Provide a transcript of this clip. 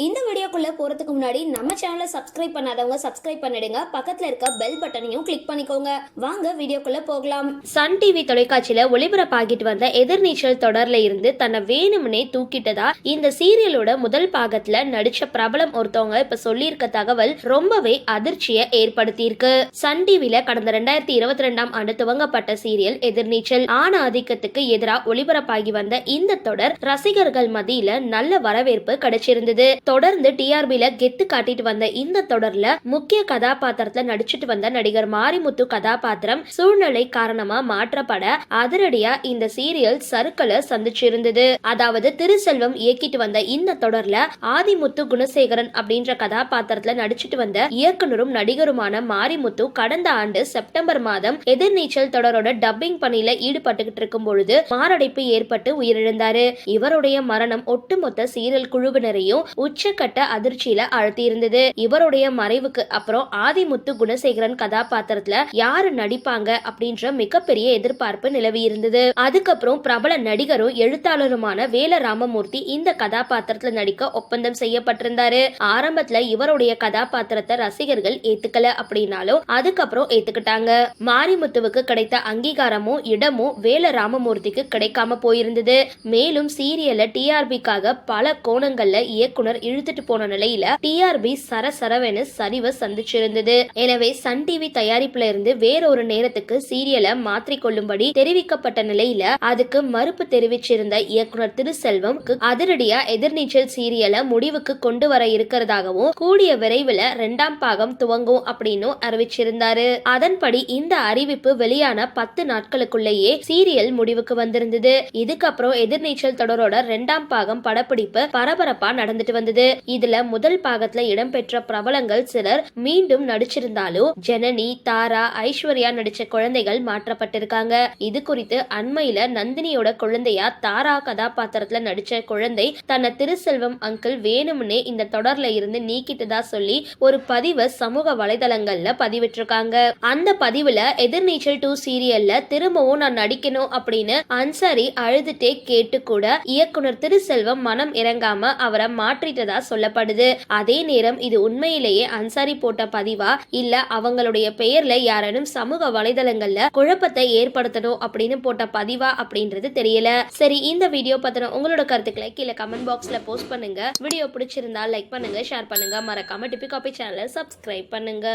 இந்த வீடியோக்குள்ள போறதுக்கு முன்னாடி நம்ம சேனலை சப்ஸ்கிரைப் பண்ணாதவங்க சப்ஸ்கிரைப் பண்ணிடுங்க. பக்கத்துல இருக்க பெல் பட்டனையும் கிளிக் பண்ணிக்கோங்க. வாங்க வீடியோக்குள்ள போகலாம். சன் டிவி தொலைக்காட்சியில ஒளிபரப்பாகிட்டு வந்த எதிர்நீச்சல் தொடர்ல இருந்து தன்னை வேணும்னே தூக்கிட்டதா இந்த சீரியலோட முதல் பாகத்துல நடிச்ச பிரபலம் ஒருத்தவங்க இப்ப சொல்லியிருக்க தகவல் ரொம்பவே அதிர்ச்சியை ஏற்படுத்தியிருக்கு. சன் டிவில கடந்த ரெண்டாயிரத்தி இருபத்தி ரெண்டாம் ஆண்டு துவங்கப்பட்ட சீரியல் எதிர்நீச்சல். ஆண ஆதிக்கத்துக்கு எதிராக ஒளிபரப்பாகி வந்த இந்த தொடர் ரசிகர்கள் மத்தியில நல்ல வரவேற்பு கிடைச்சிருந்தது. தொடர்ந்து டிஆர்பில கெத்து காட்டிட்டு வந்த இந்த தொடர்ல முக்கிய கதாபாத்திரத்துல நடிச்சிட்டு வந்த நடிகர் மாரிமுத்து கதாபாத்திரம் சூழ்நிலை காரணமா மாற்றப்பட அதிரடியா இந்த சீரியல் சருக்களை சந்திச்சிருந்தது. அதாவது திருசெல்வம் இயக்கிட்டு வந்த இந்த தொடர்ல ஆதிமுத்து குணசேகரன் அப்படின்ற கதாபாத்திரத்துல நடிச்சிட்டு வந்த இயக்குனரும் நடிகருமான மாரிமுத்து கடந்த ஆண்டு செப்டம்பர் மாதம் எதிர்நீச்சல் தொடரோட டப்பிங் பணியில ஈடுபட்டுகிட்டு இருக்கும் பொழுது மாரடைப்பு ஏற்பட்டு உயிரிழந்தாரு. இவருடைய மரணம் ஒட்டுமொத்த சீரியல் குழுவினரையும் உச்சக்கட்ட அதிர்ச்சியில அழுத்தியிருந்தது இவருடைய மறைவுக்கு அப்புறம் ஆதிமுத்து குணசேகரன் கதாபாத்திரத்துல யாரு நடிப்பாங்க அப்படின்ற மிகப்பெரிய எதிர்பார்ப்பு நிலவி இருந்தது அதுக்கப்புறம் பிரபல நடிகரும் எழுத்தாளருமான வேல ராமமூர்த்தி இந்த கதாபாத்திரத்துல நடிக்க ஒப்பந்தம் செய்யப்பட்டிருந்தாரு. ஆரம்பத்துல இவருடைய கதாபாத்திரத்தை ரசிகர்கள் ஏத்துக்கல அப்படின்னாலும் அதுக்கப்புறம் ஏத்துக்கிட்டாங்க. மாரிமுத்துவுக்கு கிடைத்த அங்கீகாரமும் இடமும் வேல ராமமூர்த்திக்கு கிடைக்காம போயிருந்தது. மேலும் சீரியல்ல டிஆர்பிக்காக பல கோணங்கள்ல இயக்குனர் இழுத்துட்டு போன நிலையில டிஆர்பி சரசரவென சரிவை சந்திச்சிருந்தது. எனவே சன் டிவி தயாரிப்புல இருந்து வேறொரு நேரத்துக்கு சீரியலை மாற்றிக் கொள்ளும்படி தெரிவிக்கப்பட்ட நிலையில அதுக்கு மறுப்பு தெரிவிச்சிருந்த இயக்குனர் திருசெல்வம் அதிரடியா எதிர்நீச்சல் சீரியலை முடிவுக்கு கொண்டு வர இருக்கிறதாகவும் கூடிய விரைவில் ரெண்டாம் பாகம் துவங்கும் அப்படின்னு அறிவிச்சிருந்தாரு. அதன்படி இந்த அறிவிப்பு வெளியான பத்து நாட்களுக்குள்ளேயே சீரியல் முடிவுக்கு வந்திருந்தது. இதுக்கப்புறம் எதிர்நீச்சல் தொடரோட ரெண்டாம் பாகம் படப்பிடிப்பு பரபரப்பா நடந்துட்டு வந்தது. இதுல முதல் பாகத்துல இடம்பெற்ற பிரபலங்கள் சிலர் மீண்டும் நடிச்சிருந்தாலும் ஜனனி தாரா ஐஸ்வர்யா நடிச்ச குழந்தைகள் மாற்றப்பட்டிருக்காங்க. இது குறித்து அண்மையில நந்தினியோட குழந்தையா தாரா கதாபாத்திரத்துல நடிச்ச குழந்தை தன்னை திருசெல்வம் அங்கிள் வேணும்னே இந்த தொடர்ல இருந்து நீக்கிட்டதா சொல்லி ஒரு பதிவை சமூக வலைதளங்கள்ல பதிவிட்டிருக்காங்க. அந்த பதிவுல எதிர்நீச்சல் டூ சீரியல்ல திரும்பவும் நான் நடிக்கணும் அப்படின்னு அன்சாரி அழுதுட்டே கேட்டு கூட இயக்குனர் திருசெல்வம் மனம் இறங்காம அவரை மாற்றிட்டதா சொல்லப்படுது. அதே நேரம் இது உண்மையிலேயே அன்சாரி போட்ட பதிவா? இல்ல அவங்களுடைய பெயர்ல யாரேனும் சமூக வலைதளங்கள்ல குழப்பத்தை ஏற்படுத்தணும் அப்படின்னு போட்ட பதிவா அப்படின்றது தெரியல. சரி இந்த வீடியோ பத்தின உங்களோட கருத்துக்களை கீழே கமெண்ட் பாக்ஸ்ல போஸ்ட் பண்ணுங்க. வீடியோ பிடிச்சிருந்தா லைக் பண்ணுங்க ஷேர் பண்ணுங்க. மறக்காம டிபி காபி சேனலை சப்ஸ்கிரைப் பண்ணுங்க.